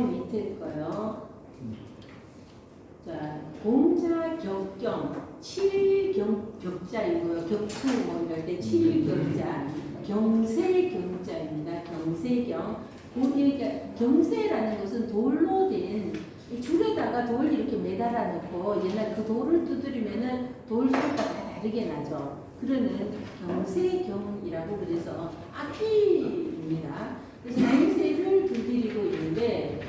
경 밑에 거요. 자, 공자 격경, 칠경 격자이고요. 격투 뭐 이럴 때 칠경자, 경세 경자입니다. 경세경. 그러니까 경세라는 것은 돌로 된이 줄에다가 돌 이렇게 매달아 놓고 옛날 그 돌을 두드리면은 돌 소리가 다 다르게 나죠. 그러는 경세경이라고 그래서 악기입니다. 그래서 경세를 두드리고 있는데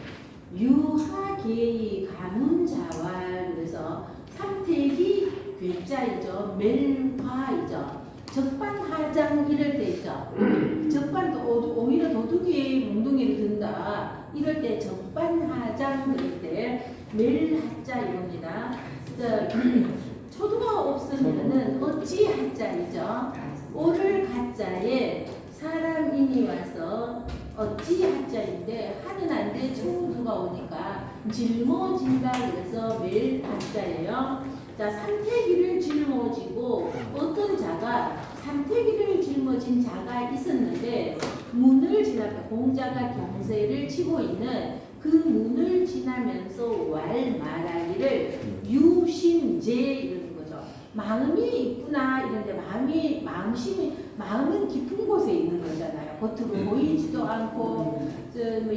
유하계의 가문자왈 그래서 삼택이 괴자이죠. 멜화이죠. 적반하장 이럴 때 있죠. 적반도 오- 오히려 도둑이 몽둥이를 든다. 이럴 때 적반하장 이럴 때 멜하자 이겁니다. 자, 초도가 없으면은 어찌 하자이죠? 오를 가자에 사람인이 와서 어찌 한자인데 하는 안돼 초두가 오니까 짊어진다 그래서 매일 한자예요. 자 삼태기를 짊어지고 어떤 자가 삼태기를 짊어진 자가 있었는데 문을 지나가 공자가 경세를 치고 있는 그 문을 지나면서 왈 말하기를 유심제. 마음이 있구나 이런데 마음이 마음심이 마음은 깊은 곳에 있는 거잖아요. 겉으로 보이지도 않고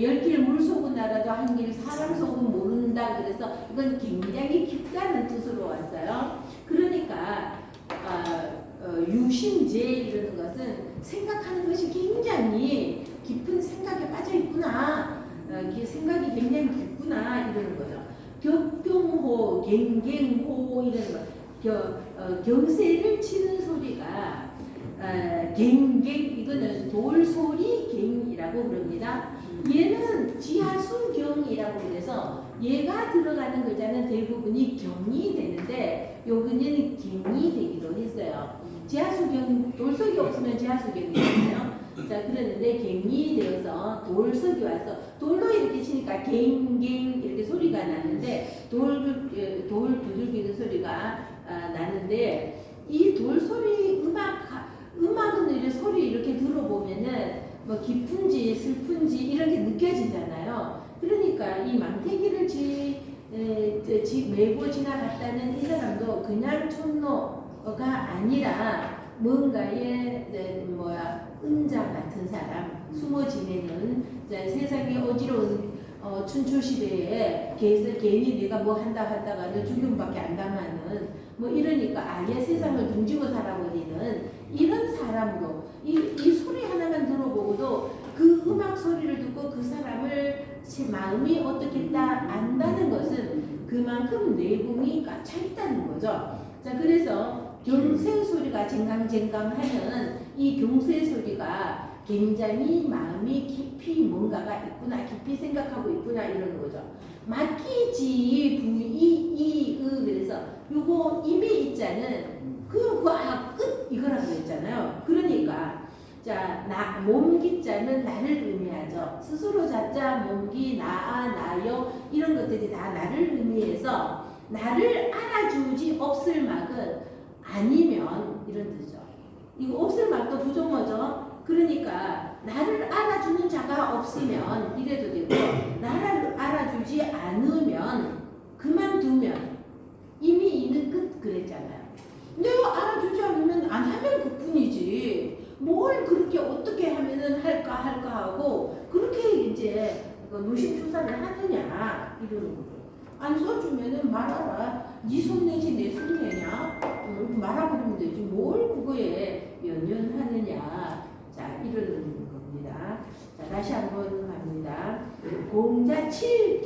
열길 물 속은 알아도 한길 사람 속은 모른다 그래서 이건 굉장히 깊다는 뜻으로 왔어요. 그러니까 아, 어, 유심제 이러는 것은 생각하는 것이 굉장히 깊은 생각에 빠져 있구나. 어, 생각이 굉장히 깊구나 이러는 거죠. 격경호, 갱갱호 이러는 거. 겨, 어, 경세를 치는 소리가 어, 갱갱 이거는 돌소리 갱이라고 그럽니다. 얘는 지하수경이라고 그래서 얘가 들어가는 글자는 대부분이 경이 되는데 요거는 갱이 되기도 했어요. 지하수경 돌석이 없으면 지하수경이잖아요. 자 그러는데 갱이 되어서 돌석이 와서 돌로 이렇게 치니까 갱갱 이렇게 소리가 나는데 돌, 예, 돌 두들기는 소리가 아, 나는데 이 돌소리 음악 음악은 이렇게 소리 이렇게 들어보면은 뭐 기쁜지 슬픈지 이런 게 느껴지잖아요. 그러니까 이 망태기를 지, 에, 저, 지 메고 지나갔다는 이 사람도 그냥 촌노가 아니라 뭔가의 네, 뭐야 은자 같은 사람 숨어 지내는 이제 세상에 어지러운 어, 춘추 시대에 개- 괜히 내가 뭐 한다 하다가 는 죽음밖에 안 당하는 뭐 이러니까 아예 세상을 등지고 살아버리는 이런 사람으로 이, 이 소리 하나만 들어보고도 그 음악 소리를 듣고 그 사람을 제 마음이 어떻겠다 안다는 것은 그만큼 내공이 꽉차 있다는 거죠. 자 그래서 경세 소리가 쟁강쟁강하는 이 경세 소리가 굉장히 마음이 깊이 뭔가가 있구나 깊이 생각하고 있구나 이러는 거죠. 맡기지 부이이으 그래서 요거 이미 있자는 그그아끝 이거라고 했잖아요. 그러니까 자, 나, 몸기자는 나를 의미하죠. 스스로 자자, 몸기, 나아, 나요, 이런 것들이 다 나를 의미해서 나를 알아주지 없을 막은 아니면 이런 뜻이죠. 이거 없을 막도 부정어죠. 그러니까 나를 알아주는 자가 없으면 이래도 되고 나를 알아주지 않으면 그만두면 이미 이는 끝 그랬잖아요. 내가 알아주지 않으면 안 하면 그뿐이지. 뭘 그렇게 어떻게 하면은 할까 할까 하고 그렇게 이제 그 무심추사를 하느냐 이러는 거죠. 안 써주면은 말아라. 네 손 내지 내 손 내냐? 어, 말아버리면 되지. 뭘 그거에 연연하느냐. 자 이러는 겁니다. 자 다시 한번 갑니다. 공자 칠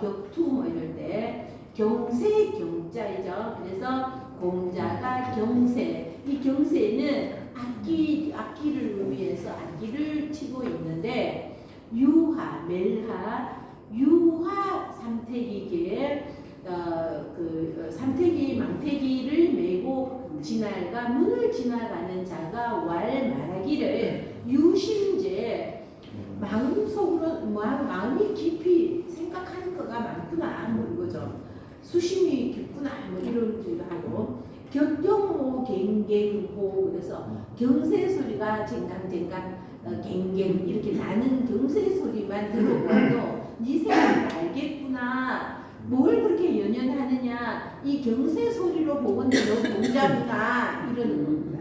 격투 뭐 이럴 때 경세 경자이죠. 그래서 공자가 경세. 이 경세는 악기 악기를 의미해서 악기를 치고 있는데 유하 멜하 유하 삼태기계 어 그 삼태기 망태기를 메고 지나가 문을 지나가는 자가 왈 말하기를 유심제 마음속으로 마음, 마음이 깊이 생각하는 거가 많구나. 뭐 이거죠. 수심이 깊구나. 뭐 이런 줄도 하고. 격경호 갱갱호 그래서 경세 소리가 쟁강쟁강 어, 갱갱 이렇게 나는 경세 소리만 들어보도 네 생각 알겠구나. 뭘 그렇게 연연하느냐. 이 경세 소리로 보건대 너 동자구나 이러는 겁니다.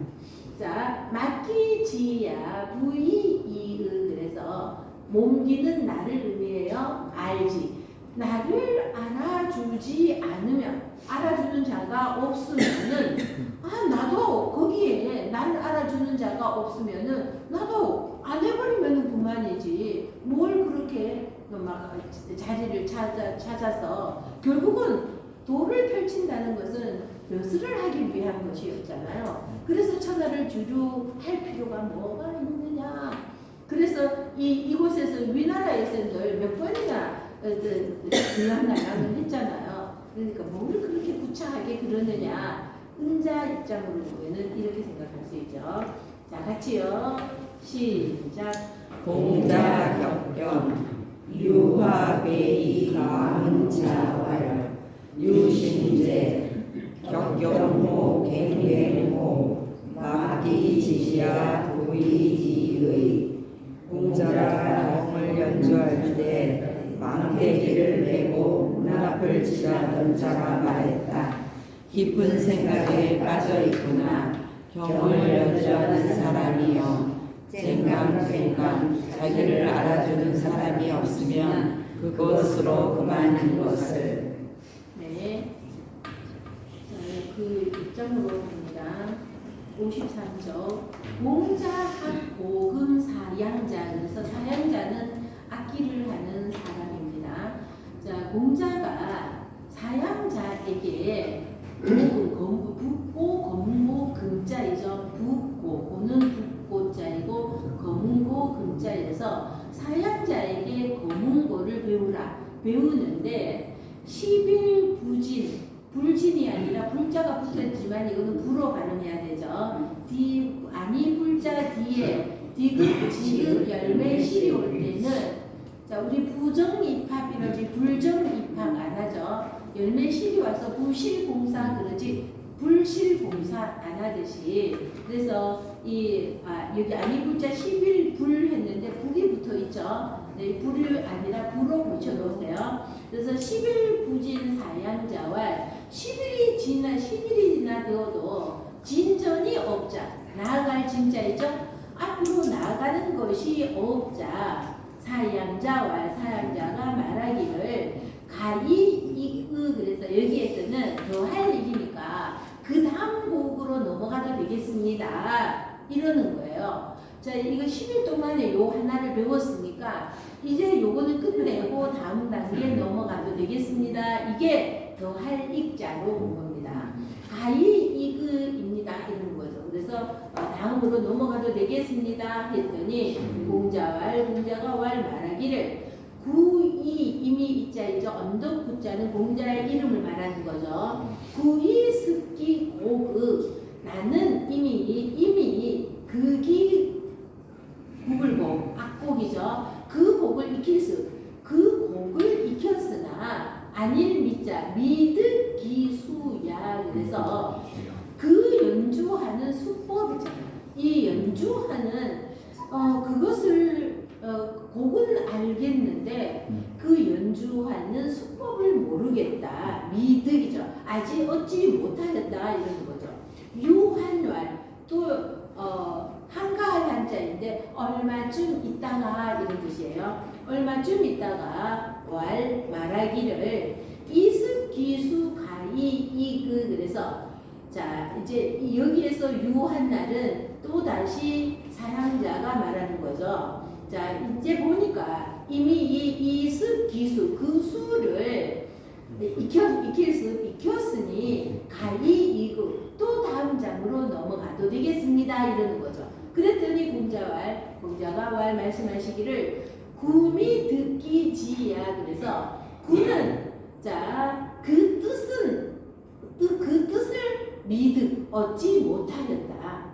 자, 마키지야. 부이 이 그래서 몸기는 나를 의미해요 알지 나를 알아주지 않으면 알아주는 자가 없으면은 아 나도 거기에 나를 알아주는 자가 없으면은 나도 안 해버리면은 그만이지 뭘 그렇게 막 자리를 찾아 찾아서 결국은 도를 펼친다는 것은 벼슬을 하기 위한 것이었잖아요. 그래서 천하를 주류할 필요가 뭐가 있느냐. 그래서 이 이곳에서 위나라에서는 몇 번이나 등한나랑을 했잖아요. 그러니까 뭘 그렇게 구차하게 그러느냐. 은자 입장으로 보면은 이렇게 생각할 수 있죠. 자, 같이요. 시작. 공자격견 유화배이 가문자와열 유신제 격견호 갱갱호 마기지시야 도이지의 공자가 공을 연주할 때 망대기를 지나던 자가 말했다. 깊은 생각에 빠져 있구나. 경을 연주하는 사람이여. 쟁강쟁강 자기를 알아주는 사람이 없으면 그것으로 그만인 것을 네. 자, 그 입장으로 봅니다. 53조. 공자학 고금 사양자. 그래서 사양자는 악기를 하는 사람입니다. 자, 공자가 사양자에게 검, 붓고 검고 금자이죠. 붓고, 고는 붓고자이고 검은고 금자에서 사양자에게 검은고를 배우라. 배우는데 10일 부진, 불진이 아니라 불자가 붙었지만 이거는 불어 발음해야 되죠. 디, 아니 불자 뒤에 디귿, 지읒, 열매, 실이 올 때는 자 우리 부정 입합 이러지 불정 입합 안 하죠. 열매 실이 와서 부실 공사 그러지 불실 공사 안 하듯이 그래서 이 아, 여기 아니 불자 10일 불 했는데 북이 붙어 있죠. 네, 불이 아니라 불로 붙여 놓으세요. 그래서 10일 부진 사양자와 10일이 지나 10일이 지나 되어도 진전이 없자 나아갈 진자이죠. 앞으로 나아가는 것이 없자 사양자와 사양자가 말하기를 가이 이으 그래서 여기에서는 더할 얘기니까 그 다음 곡으로 넘어가도 되겠습니다. 이러는 거예요. 자 이거 10일 동안에 요 하나를 배웠으니까 이제 요거는 끝내고 다음 단계에 넘어가도 되겠습니다. 이게 더할 익자로 온 겁니다. 가이 이그입니다. 이런. 그래서 어, 다음으로 넘어가도 되겠습니다. 했더니 공자왈 공자가 왈 말하기를 구이 이미 이자 이죠. 언덕 구자는 공자의 이름을 말하는 거죠. 구이 습기 고그 나는 이미 이미 극이 구글곡 악곡이죠. 그 곡을 익힐 수, 그 곡을 익혔으나 아닐 미자 미드 기수야. 그래서 그 연주하는 수법이잖아요. 이 연주하는 어 그것을 어 곡은 알겠는데 그 연주하는 수법을 모르겠다. 미득이죠. 아직 얻지 못하였다 이런 거죠. 유한왈 또 어 한가할 한자인데 얼마쯤 있다가 이런 뜻이에요. 얼마쯤 있다가 왈 말하기를 이습 기수 가이 이그 그래서 자 이제 이 여기에서 유한 날은 또 다시 사양자가 말하는 거죠. 자 이제 보니까 이미 이 이습 기수 그 수를 익힐 수 익혔으니 가이 이그 또 다음 장으로 넘어가도 되겠습니다 이러는 거죠. 그랬더니 공자왈 공자가 왈 말씀하시기를 구미 듣기 지야 그래서 구는 자그 뜻은 뜻- 그 뜻을 미득 얻지 못하였다.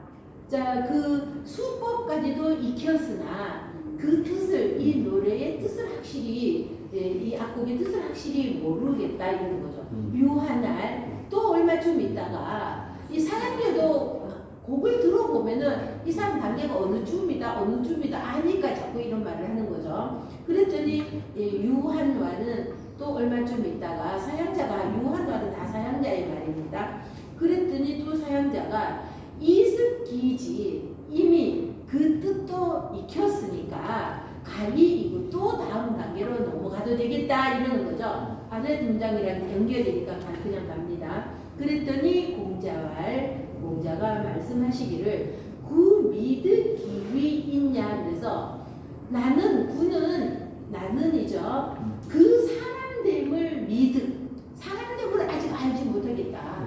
자 그 수법까지도 익혔으나 그 뜻을 이 노래의 뜻을 확실히 예, 이 악곡의 뜻을 확실히 모르겠다 이러는 거죠. 유한 날 또 얼마쯤 있다가 이 사람들도 곡을 들어보면은 이 사람 단계가 어느 쯤이다 어느 쯤이다 아니까 자꾸 이런 말을 하는 거죠. 그랬더니 예, 유한와는 또 얼마쯤 있다가 사양자가 유한말은 다 사양자의 말입니다. 그랬더니 또 사양자가 이습기지 이미 그 뜻도 익혔으니까 가히 이거 또 다음 단계로 넘어가도 되겠다 이러는 거죠. 안에 문장이랑 연결되니까 가- 그냥 갑니다. 그랬더니 공자왈 공자가 말씀하시기를 구 미드 기위 있냐 그래서 나는 구는 나는이죠. 그 사람됨을 미드 사람됨을 아직 알지 못하겠다.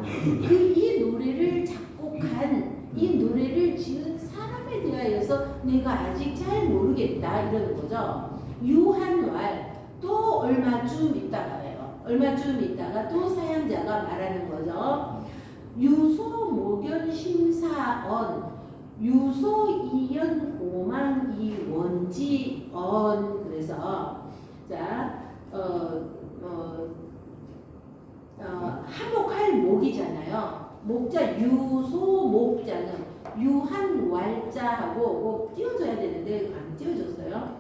그 이 노래를 작곡한 이 노래를 지은 사람에 대하여서 내가 아직 잘 모르겠다 이러는 거죠. 유한왈 또 얼마쯤 있다가요. 얼마쯤 있다가 또 사양자가 말하는 거죠. 유소 모견 심사언 유소 이연 고만 이 원지언 그래서 자 어, 어, 어, 하목할 목이잖아요. 목자 유소 목자는 유한 왈자하고 꼭 띄워줘야 되는데 안 띄워줬어요.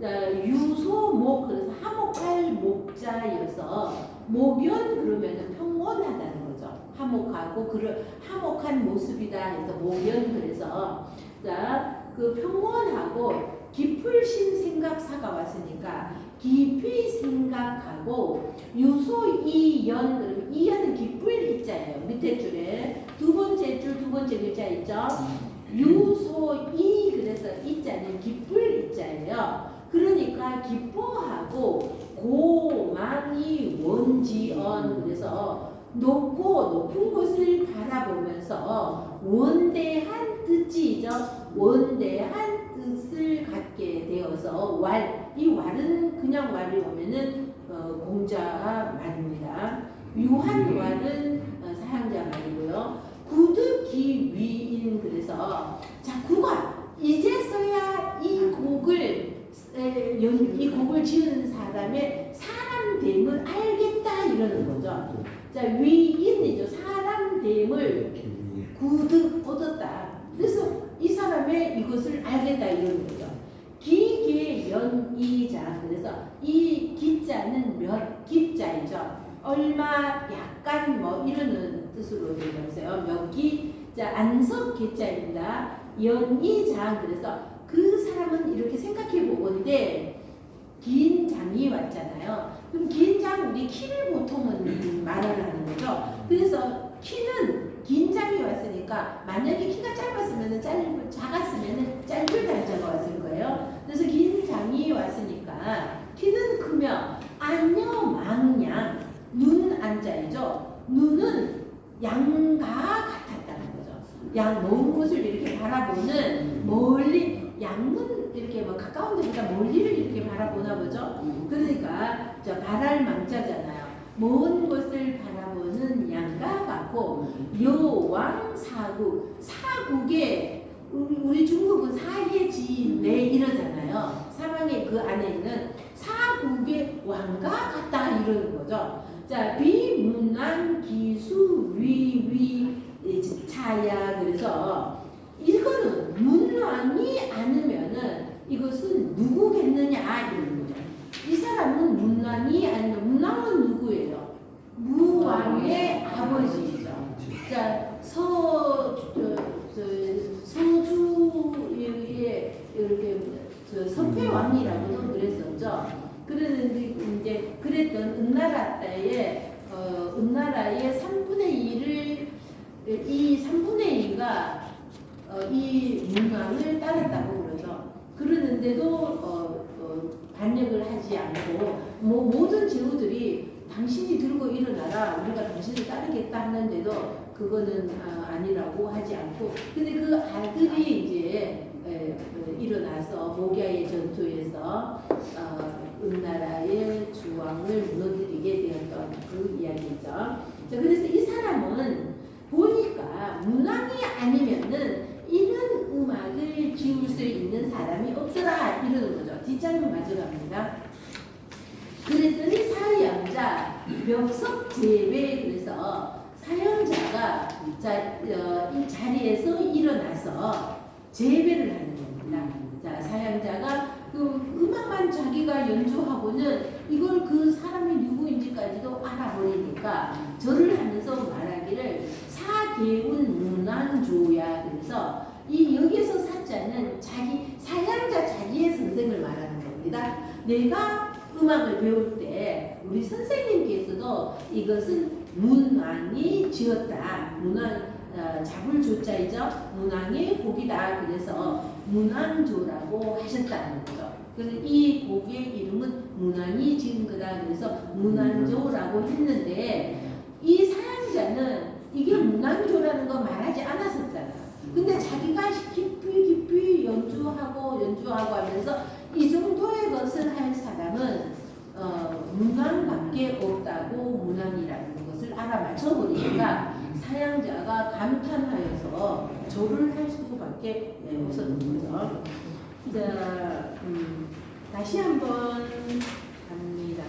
자, 유소 목 그래서 하목할 목자여서 목연 그러면은 평온하다는 거죠. 하목하고 그 하목한 모습이다 해서 목연 그래서 자그 평온하고 깊으신 생각사가 왔으니까 깊이 생각하고 유소 이연 그러면 이연은 깊을 이자예요. 밑에 줄에 두 번째 줄 두 번째 글자 있죠. 유소 이 그래서 이자는 깊을 이자예요. 그러니까 기뻐하고 고망이 원지언 그래서 높고 높은 곳을 바라보면서 원대한 뜻이죠. 원대한 뜻을 갖게 되어서 왈, 이 왈은 그냥 왈이 오면은 어, 공자 말입니다. 유한 왈은 어, 사양자 말이고요. 구득기 위인 그래서 자 구가 이제서야 이 곡을 에, 연- 이 곡을 지은 사람의 사람 됨을 알겠다 이러는 거죠. 자 위인이죠. 사람 됨을 구득 얻었다. 그래서 이 사람의 이것을 알겠다 이러는 거죠. 기 계연이자 그래서 이 기자는 몇 기자이죠. 얼마 약간 뭐 이러는 뜻으로 되어 있어요. 몇 기, 자 안석 기자입니다. 연이장 그래서 그 사람은 이렇게 생각해 보건데 긴 장이 왔잖아요. 그럼 긴 장 우리 키를 보통은 말을 하는 거죠. 그래서 키는 긴 장이 왔으니까 만약에 키가 짧았으면 짧 작았으면 짧은 달자가 왔을 거예요. 그래서 긴 장이 왔으니까 키는 크며 안녕 망냥 눈 안자이죠. 눈은 양과 같았다는 거죠. 양 먼 곳을 이렇게 바라보는 멀리 양은 이렇게 뭐 가까운 데보다 멀리를 이렇게 바라보나 보죠. 그러니까 저 발할 망자잖아요. 먼 곳을 바라보는 양과 같고 여왕 사국 사국에 우리, 우리 중국은 사예지네 이러잖아요. 사방에 그 안에 있는 사국의 왕과 같다 이러는 거죠. 자 비문안 기수 위위 차야 그래서 이거는 문왕이 않으면은 이것은 누구겠느냐 이러는 거죠. 이 사람은 문왕이 아니면 문왕은 누구예요? 무왕의 아버지죠. 자, 서, 저, 저, 서주의 이렇게 저 서패 왕이라고도 그랬었죠. 그랬는데 이제 그랬던 은나라 때에 어, 은나라의 3분의 1을 이 3분의 2가 어, 이 문왕을 따랐다고 그러죠. 그러는데도 어, 어, 반역을 하지 않고 뭐 모든 제후들이 당신이 들고 일어나라 우리가 당신을 따르겠다 하는데도 그거는 아, 아니라고 하지 않고 근데 그 아들이 이제 일어나서 모갸의 전투에서 어, 은나라의 주왕을 무너뜨리게 되었던 그 이야기죠. 자 그래서 이 사람은 보니까 문왕이 아니면은 이런 음악을 지을 수 있는 사람이 없더라 이러는 거죠. 뒷장을 가져갑니다. 그랬더니 사양자 멱석 제외 그래서 사형자가 자, 어, 이 자리에서 일어나서 제배를 하는 겁니다. 자, 사형자가 그 음악만 자기가 연주하고는 이걸 그 사람이 누구인지까지도 알아버리니까 절을 하면서 말하기를 사대운 문안조야 그래서 이 여기서 사자는 자기 사양자 자기의 선생을 말하는 겁니다. 내가 음악을 배울 때 우리 선생님께서도 이것은 문왕이 지었다. 문왕 어, 잡을 조자이죠. 문왕의 곡이다. 그래서 문왕조라고 하셨다는 거죠. 그래서 이 곡의 이름은 문왕이 지은 거다. 그래서 문왕조라고 했는데 이 사양자는 이게 문왕조라는 거 말하지 않았었잖아. 근데 자기가 깊이 깊이 연주하고 연주하고 하면서 이 정도의 것을 할 사람은 어, 문왕밖에 없다고 문왕이라는 것을 알아맞혀 보니까 사양자가 감탄하여서 절을 할 수밖에 네, 없었던 거죠. 자, 음, 다시 한번 갑니다.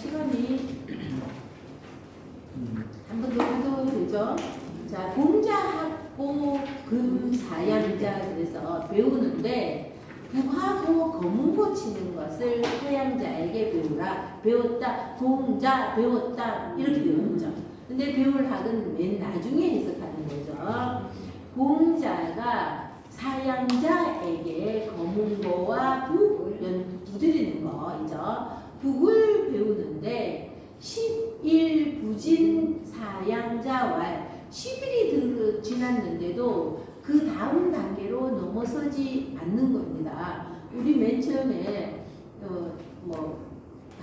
시간이 한 번 더 가도 되죠? 자, 공자학고 금사양자 그래서 배우는데 북하고 검은고 치는 것을 서양자에게 배우라 배웠다 공자 배웠다 이렇게 배우는 거죠. 근데 배울 학은 맨 나중에 해석하는 거죠. 공자가 사양자에게 검은고와 북 연- 두드리는 거죠. 북을 배우는데 10일 부진 사양자왈 10일이 지났는데도 그 다음 단계로 넘어서지 않는 겁니다. 우리 맨 처음에 어, 뭐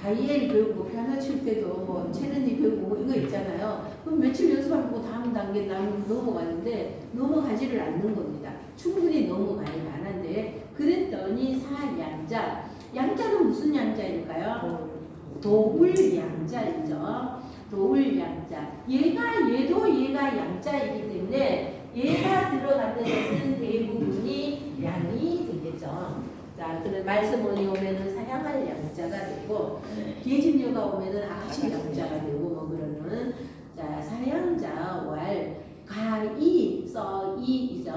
다이엘 배우고 피아노 칠 때도 뭐 체르니 배우고 뭐 이거 있잖아요. 그럼 며칠 연습하고 다음 단계 남 넘어가는데 넘어가지를 않는 겁니다. 충분히 넘어가야 만한데 그랬더니 사양자 양자는 무슨 양자일까요? 도울 양자이죠. 도울 양자. 얘가 얘도 얘가 양자이기 때문에 얘가 들어가는 것은 대부분이 양이 되겠죠. 자, 그런 말씀원이 오면은 사양할 양자가 되고 계집녀가 오면은 아가씨 양자가 되고 뭐 그러는 자 사양자 왈 가이 써이이죠.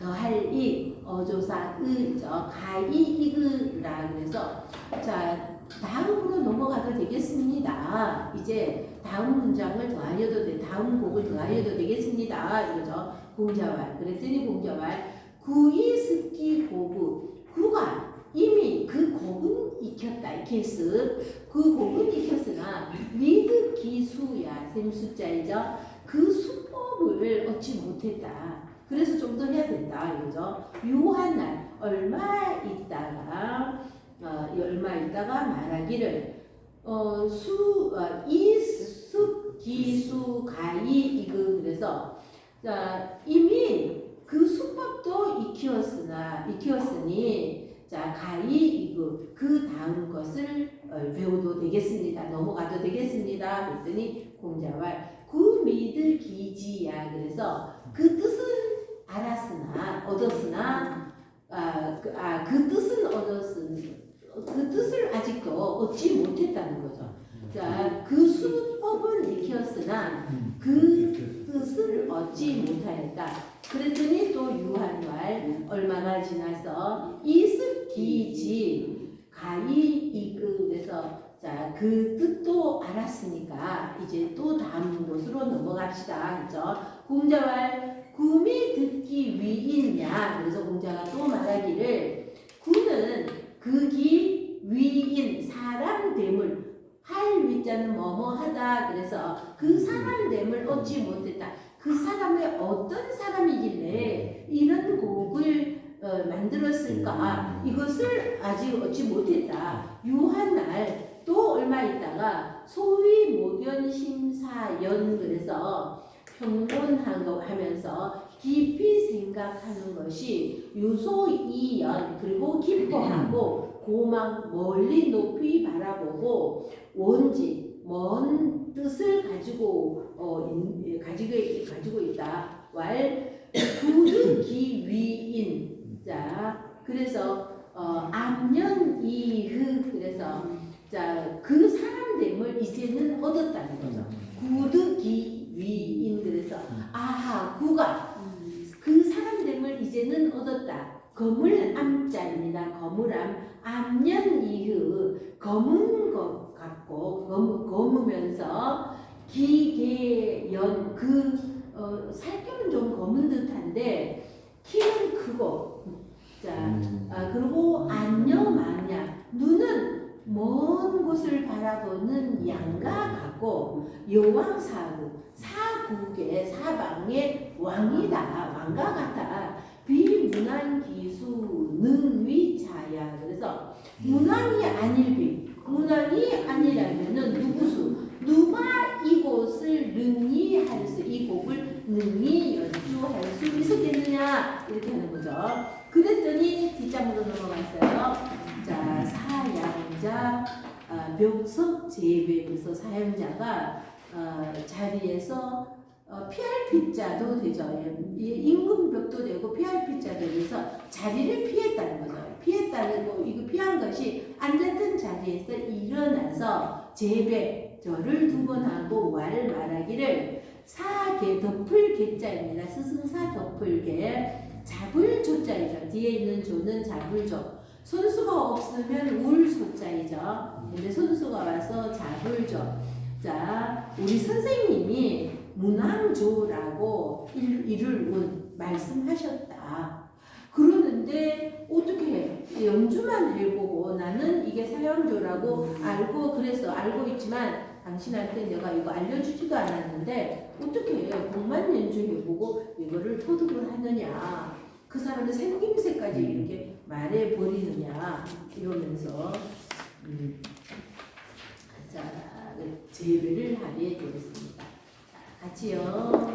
더할 이 어조사 의죠. 가이 이그라 그래서 자 다음으로 넘어가도 되겠습니다. 이제 다음 문장을 더하여도 돼 다음 곡을 더하여도 되겠습니다. 이거죠. 공자왈. 그랬더니 공자왈 구이스키 고구 구가 이미 그 곡은 익혔다 익혔음 그 곡은 익혔으나 미드 기수야 셈수자이죠. 그 수법을 얻지 못했다. 그래서 좀 더 해야 된다 이거죠. 유한 날 얼마 있다가 어, 얼마 있다가 말하기를 어, 수 어, 이습 기수 가이 이그 그래서 자 이미 그 수법도 익히었으나 익히었으니 자 가이 이그 그 다음 것을 어, 배워도 되겠습니다. 넘어가도 되겠습니다. 그랬더니 공자왈 구미드 기지야 그래서 그 뜻은 알았으나 얻었으나 아 그 아, 그 뜻은 얻었으니 그 뜻을 아직도 얻지 못했다는 거죠. 자 그 수법은 익혔으나 그 뜻을 얻지 못하였다. 그랬더니 또 유한 말 얼마나 지나서 이습기지 가이 이그 그래서 자 그 뜻도 알았으니까 이제 또 다음 곳으로 넘어갑시다. 그죠? 공자말 구미 듣기 위인냐 그래서 공자가 또 말하기를 구는 극이 위인 사람 됨을 할 위자는 뭐뭐 하다 그래서 그 사람 됨을 얻지 못했다. 그 사람이 어떤 사람이길래 이런 곡을 어, 만들었을까? 이것을 아직 얻지 못했다. 유한 날 또 얼마 있다가 소위 모견 심사연 그래서 평론한 거 하면서 깊이 생각하는 것이 유소이연 그리고 기뻐하고 고막 멀리 높이 바라보고 원지 먼 뜻을 가지고 어 인- 가지고 가지고 있다. 왈 구득기 위인 자 그래서 어 암년 이흐 그래서 자그 사람됨을 이제는 얻었다는. 구득기 위인 그래서 아하 구가 그 사람됨을 이제는 얻었다. 거물 암자입니다. 거물암 암년 이후 검은 것 같고 검, 검으면서 기계연 그 어, 살결은 좀 검은 듯한데 키는 크고 자 아, 그리고 안녕 망냐. 눈은 먼 곳을 바라보는 양과 같고 여왕 사국 사국의 사방의 왕이다 왕과 같다. 비문안 기수 능위자야. 그래서 문안이 아닐 비 문안이 아니라면은 누구수 누가 이곳을 능히 할 수 이 곡을 능히 연주할 수 있었겠느냐 이렇게 하는 거죠. 그랬더니 뒷장으로 넘어갔어요. 자 사양자 아, 묘석 제외 그래서 사양자가 어, 자리에서 어, PRP자도 되죠. 예, 이 임금벽도 되고 PRP자도 돼서 자리를 피했다는 거죠. 피했다는 거 이거 피한 것이 앉았던 자리에서 일어나서 제배 저를 두번 하고 왈 말하기를 사계 덮을 개자입니다. 스승사 덮을 개 잡을 조자이죠. 뒤에 있는 조는 잡을 조. 손수가 없으면 울 소자이죠. 근데 손수가 와서 잡을 조. 자, 우리 선생님이 문왕조라고 운 말씀하셨다. 그러는데 어떻게 연주만 해보고 나는 이게 사형조라고 알고 그래서 알고 있지만 당신한테 내가 이거 알려주지도 않았는데 어떻게 곡만 연주해보고 이거를 토득을 하느냐 그 사람의 생김새까지 이렇게 말해 버리느냐 이러면서 음, 자 제외를 하게 되었습니다. 자, 같이요.